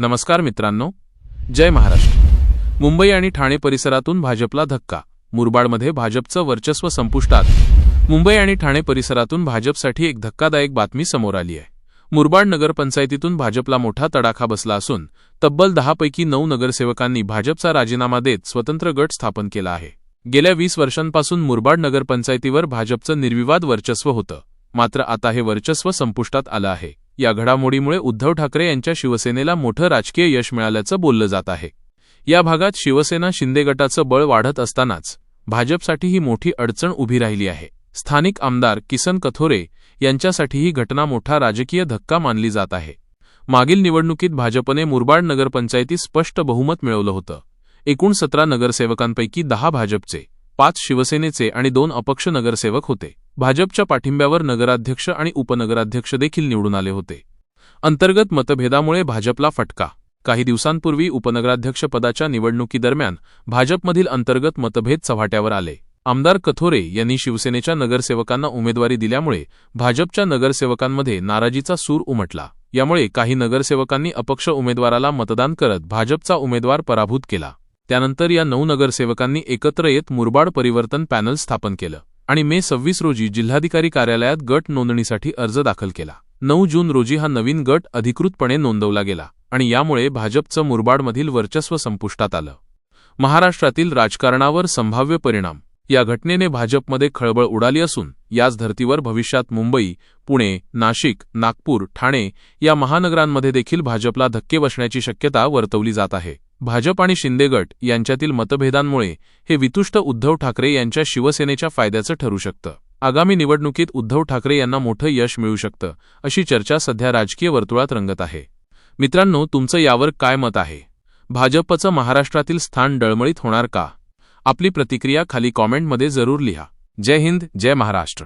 नमस्कार मित्रांनो. जय महाराष्ट्र. मुंबई आणि ठाणे परिसरातून भाजपला धक्का. मुरबाडमध्ये भाजपचं वर्चस्व संपुष्टात. मुंबई आणि ठाणे परिसरातून भाजपसाठी एक धक्कादायक बातमी समोर आली आहे. मुरबाड नगरपंचायतीतून भाजपला मोठा तडाखा बसला असून तब्बल दहापैकी नऊ नगरसेवकांनी भाजपचा राजीनामा देत स्वतंत्र गट स्थापन केला आहे. गेल्या वीस वर्षांपासून मुरबाड नगरपंचायतीवर भाजपचं निर्विवाद वर्चस्व होतं. मात्र आता हे वर्चस्व संपुष्टात आलं आहे. या घडामोडीमुळे उद्धव ठाकरे यांच्या शिवसेनेला मोठं राजकीय यश मिळाल्याचं बोललं जात आहे. या भागात शिवसेना शिंदे गटाचं बळ वाढत असतानाच भाजपसाठी ही मोठी अडचण उभी राहिली आहे. स्थानिक आमदार किसन कथोरे यांच्यासाठी ही घटना मोठा राजकीय धक्का मानली जात आहे. मागील निवडणुकीत भाजपने मुरबाड नगरपंचायतीत स्पष्ट बहुमत मिळवलं होतं. एकूण सतरा नगरसेवकांपैकी दहा भाजपचे. पाच शिवसेनेचे आणि दोन अपक्ष नगरसेवक होते. भाजपच्या पाठिंब्यावर नगराध्यक्ष आणि उपनगराध्यक्ष देखील निवडून आले होते. अंतर्गत मतभेदामुळे भाजपला फटका. काही दिवसांपूर्वी उपनगराध्यक्षपदाच्या निवडणुकीदरम्यान भाजपमधील अंतर्गत मतभेद चव्हाट्यावर आले. आमदार कथोरे यांनी शिवसेनेच्या नगरसेवकांना उमेदवारी दिल्यामुळे भाजपच्या नगरसेवकांमध्ये नाराजीचा सूर उमटला. यामुळे काही नगरसेवकांनी अपक्ष उमेदवाराला मतदान करत भाजपचा उमेदवार पराभूत केला. त्यानंतर या नऊ नगरसेवकांनी एकत्र येत मुरबाड परिवर्तन पॅनल स्थापन केलं आणि मे सव्वीस रोजी जिल्हाधिकारी कार्यालयात गट नोंदणीसाठी अर्ज दाखल केला. नऊ जून रोजी हा नवीन गट अधिकृतपणे नोंदवला गेला आणि यामुळे भाजपचं मुरबाडमधील वर्चस्व संपुष्टात आलं. महाराष्ट्रातील राजकारणावर संभाव्य परिणाम. या घटनेने भाजपमध्ये खळबळ उडाली असून याच धर्तीवर भविष्यात मुंबई पुणे नाशिक नागपूर ठाणे या महानगरांमध्ये देखील भाजपला धक्के बसण्याची शक्यता वर्तवली जात आहे. भाजप आणि शिंदे गट यांच्यातील मतभेदांमुळे हे वितुष्ट उद्धव ठाकरे यांच्या शिवसेनेच्या फायद्याचं ठरू शकतं. आगामी निवडणुकीत उद्धव ठाकरे यांना मोठं यश मिळू शकतं अशी चर्चा सध्या राजकीय वर्तुळात रंगत आहे. मित्रांनो तुमचं यावर काय मत आहे? भाजपचं महाराष्ट्रातील स्थान डळमळीत होणार का? आपली प्रतिक्रिया खाली कॉमेंटमध्ये जरूर लिहा. जय हिंद जय महाराष्ट्र.